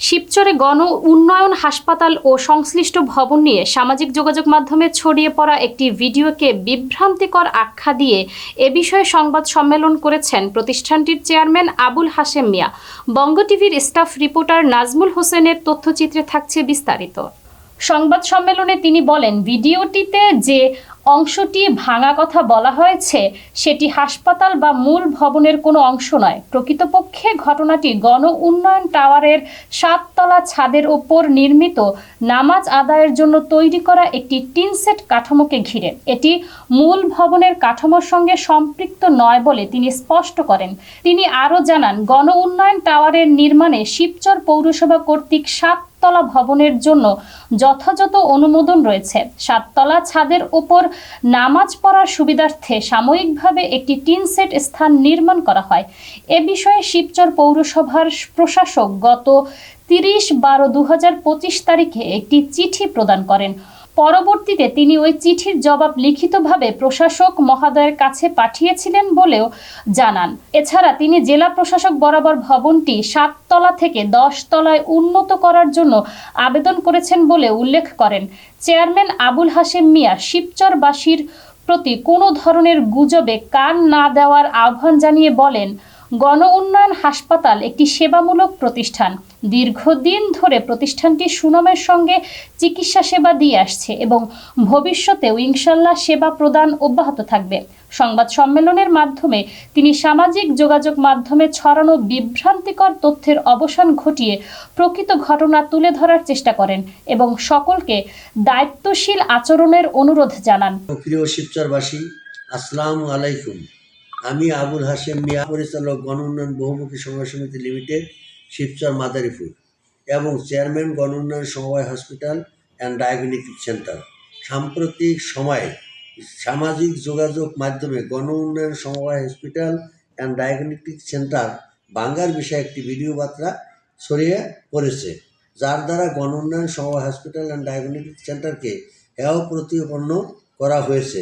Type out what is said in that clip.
শিবচরে গণ উন্নয়ন হাসপাতাল ও সংশ্লিষ্ট ভবন নিয়ে সামাজিক যোগাযোগ মাধ্যমে ছড়িয়ে পড়া একটি ভিডিওকে বিভ্রান্তিকর আখ্যা দিয়ে এ বিষয়ে সংবাদ সম্মেলন করেছেন প্রতিষ্ঠানটির চেয়ারম্যান আবুল হাশেম মিয়া। বঙ্গ টিভির স্টাফ রিপোর্টার নাজমুল হোসেনের তথ্যচিত্রে থাকছে বিস্তারিত। সংবাদ সম্মেলনে তিনি বলেন, ভিডিওটিতে যে অংশটি ভাঙা কথা বলা হয়েছে, সেটি হাসপাতাল বা মূল ভবনের কোনো অংশ নয়। প্রকৃতপক্ষে ঘটনাটি গণ উন্নয়ন টাওয়ারের সাততলা ছাদের ওপর নির্মিত। নামাজ আদায়ের জন্য তৈরি করা একটি টিনসেট কাঠামোকে ঘিরে। এটি মূল ভবনের কাঠামোর সঙ্গে সম্পৃক্ত নয় বলে তিনি স্পষ্ট করেন। তিনি আরও জানান, গণ উন্নয়ন টাওয়ারের নির্মাণে শিবচর পৌরসভা কর্তৃক সাত সাততলা ভবনের জন্য যথাযথ অনুমোদন রয়েছে। সাততলা ছাদের ওপর নামাজ পড়ার সুবিধার্থে সাময়িকভাবে একটি টিন সেট স্থান নির্মাণ করা হয়। এ বিষয়ে শিবচর পৌরসভার প্রশাসক গত তিরিশ বারো দু তারিখে একটি চিঠি প্রদান করেন। পরবর্তীতে তিনি ওই চিঠির জবাব লিখিতভাবে প্রশাসক মহাদয়ের কাছে পাঠিয়েছিলেন বলেও জানান। এছাড়া তিনি জেলা প্রশাসক বরাবর ভবনটি সাততলা থেকে দশ তলায় উন্নত করার জন্য আবেদন করেছেন বলে উল্লেখ করেন। চেয়ারম্যান আবুল হাশেম মিয়া শিবচরবাসীর প্রতি কোনো ধরনের গুজবে কান না দেওয়ার আহ্বান জানিয়ে বলেন গণ উন্নয়ন হাসপাতাল একটি সেবামূলক প্রতিষ্ঠান। দীর্ঘদিন ধরে প্রতিষ্ঠানটি সুনামের সঙ্গে চিকিৎসা সেবা দিয়ে আসছে এবং ভবিষ্যতেও ইনশাল্লাহ সেবা প্রদান অব্যাহত থাকবে। সংবাদ সম্মেলনের মাধ্যমে তিনি সামাজিক যোগাযোগ মাধ্যমে ছড়ানো বিভ্রান্তিকর তথ্যের অবসান ঘটিয়ে প্রকৃত ঘটনা তুলে ধরার চেষ্টা করেন এবং সকলকে দায়িত্বশীল আচরণের অনুরোধ জানান। প্রিয় শিবচরবাসী, আসসালামু আলাইকুম। আমি আবুল হাশেম মিয়া, পরিচালক গণ উন্নয়ন বহুমুখী সমবায় সমিতি লিমিটেড, শিবচর মাদারীপুর, এবং চেয়ারম্যান গণ উন্নয়ন সমবায় হসপিটাল অ্যান্ড ডায়াগনস্টিক সেন্টার। সাম্প্রতিক সময়ে সামাজিক যোগাযোগ মাধ্যমে গণ উন্নয়ন সমবায় হসপিটাল অ্যান্ড ডায়াগনস্টিক সেন্টার বাঙ্গার বিষয়ে একটি ভিডিও বার্তা ছড়িয়ে পড়েছে, যার দ্বারা গণ উন্নয়ন সমবায় হসপিটাল অ্যান্ড ডায়াগনস্টিক সেন্টারকে হেয় প্রতিপন্ন করা হয়েছে।